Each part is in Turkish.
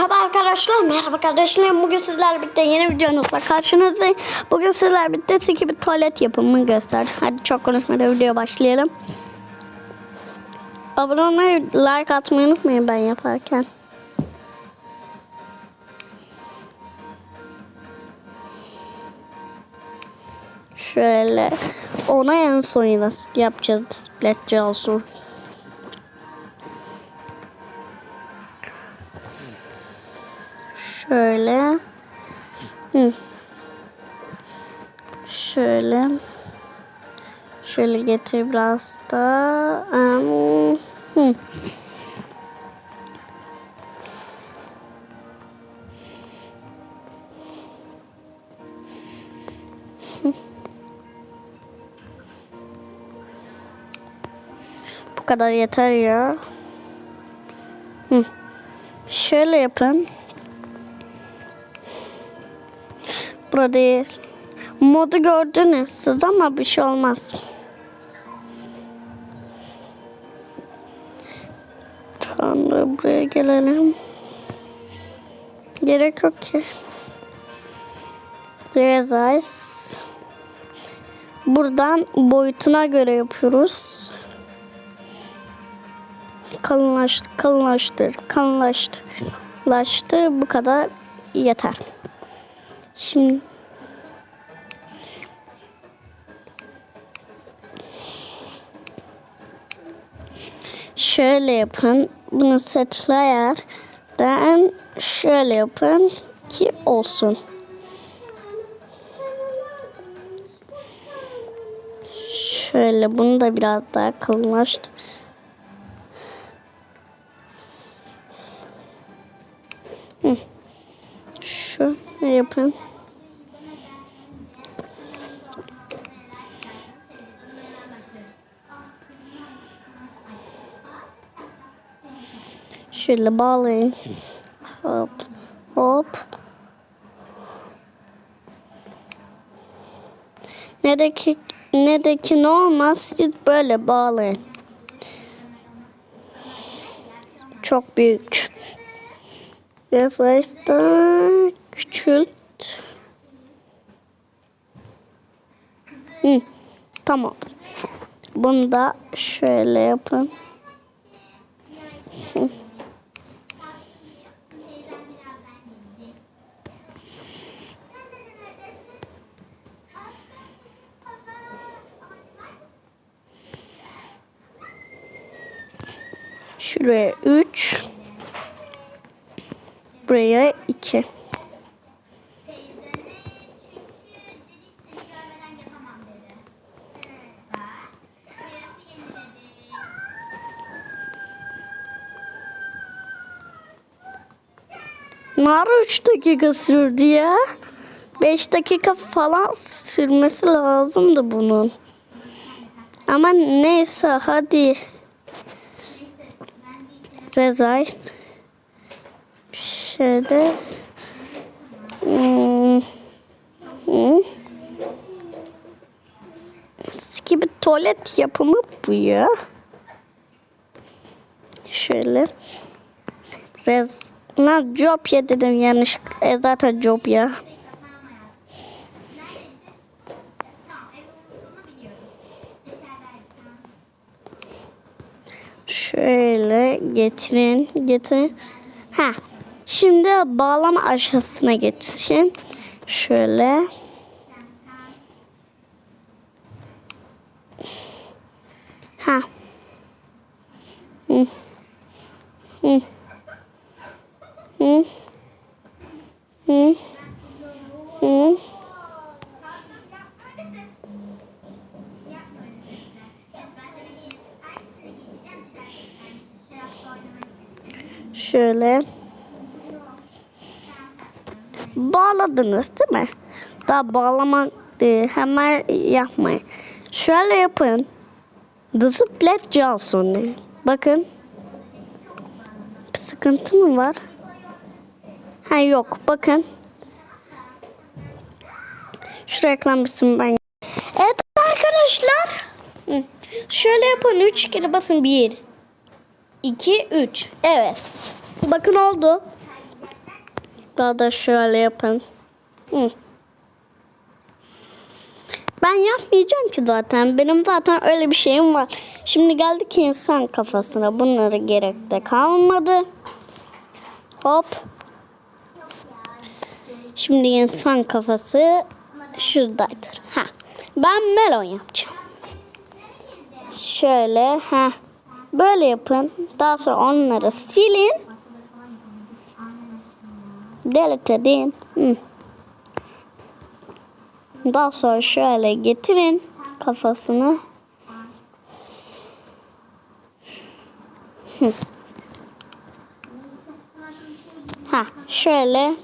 Merhaba arkadaşlar, merhaba kardeşlerim. Bugün sizlerle birlikte yeni videonuzla karşınızdayım. Bugün sizlerle birlikte siki bir tuvalet yapımını gösterdim. Hadi çok konuşmadan videoya başlayalım. Abone olmayı, like atmayı unutmayın ben yaparken. Şöyle ona en son yapacağız displetçi olsun. Şöyle. Hı. Şöyle. Şöyle getir biraz da. Um, hı. Bu kadar yeter ya. Hı. Şöyle yapın. Burada değil. Modu gördünüz siz ama bir şey olmaz. Tanrı buraya gelelim. Gerek yok ki. Resize. Buradan boyutuna göre yapıyoruz. Kalınlaştır, kalınlaştır, kalınlaştır. Laştır. Bu kadar yeter. Şimdi şöyle yapın. Bunu seçlerden şöyle yapın ki olsun. Şöyle bunu da biraz daha kalınlaştır. Şöyle yapın. Şöyle bağlayın. Hop. Hop. Ne de ki ne olmaz siz böyle bağlayın. Çok büyük. Daha küçült. Hı, tamam. Bunu da şöyle yapın. Hı. Şuraya 3. Buraya 2. Nara 3 dakika sürdü ya. 5 dakika falan sürmesi lazımdı bunun. Ama neyse hadi. Resize. Şöyle. Hmm. Hmm. gibi tuvalet yapımı bu ya. Şöyle. Rez Lan job ya dedim yanlışlıkla. E zaten job ya. Şöyle getirin, getirin. Ha. Şimdi bağlama aşamasına geçin. Şöyle. Ha. Hı. Hı. Hı. Hı. Hı. Şöyle. Bağladınız değil mi? Daha bağlamak değil. Hemen yapmayın. Şöyle yapın. Display Johnson diye. Bakın. Bir sıkıntı mı var? Ha yok. Bakın. Şu reklam ben. Evet arkadaşlar. Şöyle yapın. Üç kere basın. Bir. 2, 3. Evet. Bakın oldu. Daha da şöyle yapın. Hı. Ben yapmayacağım ki zaten. Benim zaten öyle bir şeyim var. Şimdi geldik insan kafasına. Bunlara gerek de kalmadı. Hop. Şimdi insan kafası şuradaydır. Ha. Ben melon yapacağım. Şöyle ha. Böyle yapın. Daha sonra onları silin. Delete edin. Hı. Daha sonra şöyle getirin kafasını. Ha şöyle.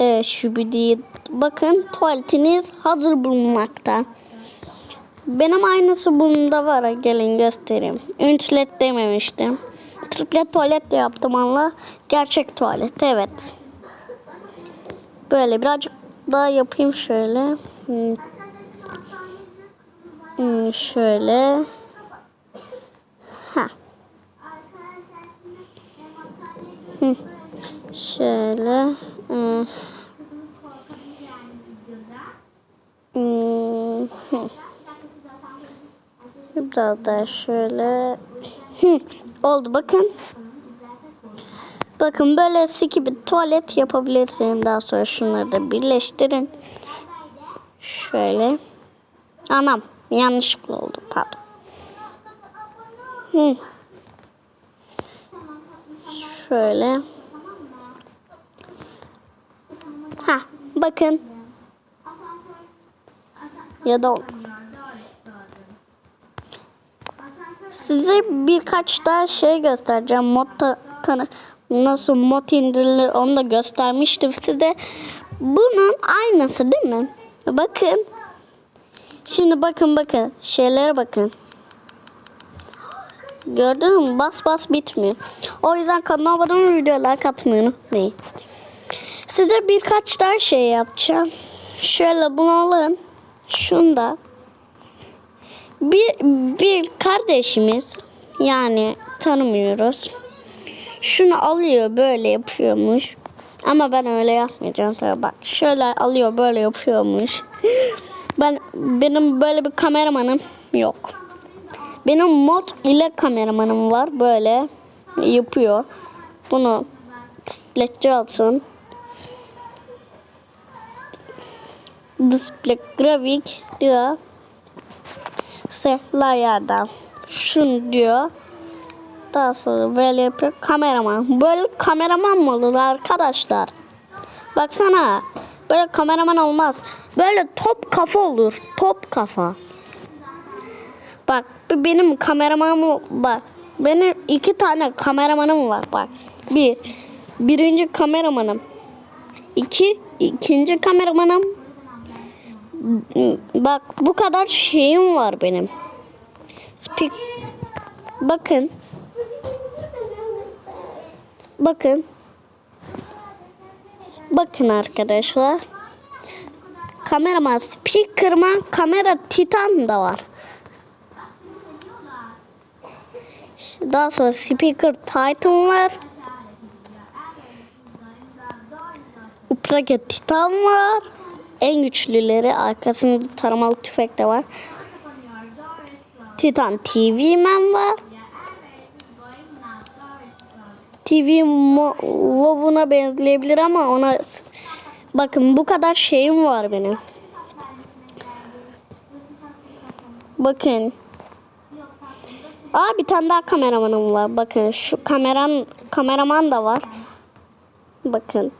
Evet şu değil. Bakın tuvaletiniz hazır bulunmakta. Benim aynısı bunda var. Gelin göstereyim. Üçlet dememiştim. Triplet tuvalet de yaptım ama gerçek tuvalet evet. Böyle birazcık daha yapayım şöyle. Hmm. Hmm, şöyle. Ha. Hmm. Şöyle. Hmm. Hmm. Hmm. Biraz daha şöyle. Oldu bakın. Bakın böyle gibi tuvalet yapabilirsiniz. Daha sonra şunları da birleştirin. Şöyle. Anam yanlışlıkla oldu pardon. Hı. Şöyle. Ha bakın. Ya da olmadı. Size birkaç daha şey göstereceğim. Mod ta- nasıl mod indirilir onu da göstermiştim size. Bunun aynısı değil mi? Bakın. Şimdi bakın bakın. Şeylere bakın. Gördün mü? Bas bas bitmiyor. O yüzden kanala abone olmayı, videolar katmayı unutmayın. Size birkaç daha şey yapacağım. Şöyle bunu alın. Şunu da bir, bir kardeşimiz yani tanımıyoruz. Şunu alıyor böyle yapıyormuş. Ama ben öyle yapmayacağım tabii bak. Şöyle alıyor böyle yapıyormuş. Ben benim böyle bir kameramanım yok. Benim mod ile kameramanım var böyle yapıyor. Bunu display olsun. Display grafik diyor sehla yerden şunu diyor. Daha sonra böyle yapıyor. Kameraman. Böyle kameraman mı olur arkadaşlar? Baksana. Böyle kameraman olmaz. Böyle top kafa olur. Top kafa. Bak benim kameramanım bak. Benim iki tane kameramanım var bak. Bir. Birinci kameramanım. İki. ikinci kameramanım. Bak bu kadar şeyim var benim. Speak. Bakın. Bakın. Bakın arkadaşlar. Kameraman speaker'ıma kamera titan da var. Daha sonra speaker titan var. Uprage titan var. En güçlüleri arkasında taramalı tüfek de var. Titan TV Man var. TV WoW'una benzeyebilir ama ona bakın bu kadar şeyim var benim. Bakın. Aa bir tane daha kameramanım var. Bakın şu kameran kameraman da var. Bakın.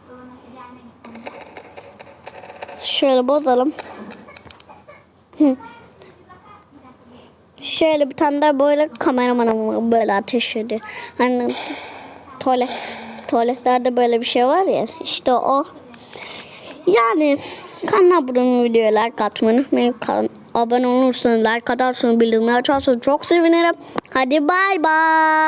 Şöyle bozalım. Şöyle bir tane daha böyle kameramanım böyle ateş ediyor. Hani tuvalet, tuvaletlerde böyle bir şey var ya. İşte o. Yani abone olmayı, videoya like atmayı unutmayın. Abone olursanız, like atarsanız, bildirimleri açarsanız çok sevinirim. Hadi bay bay.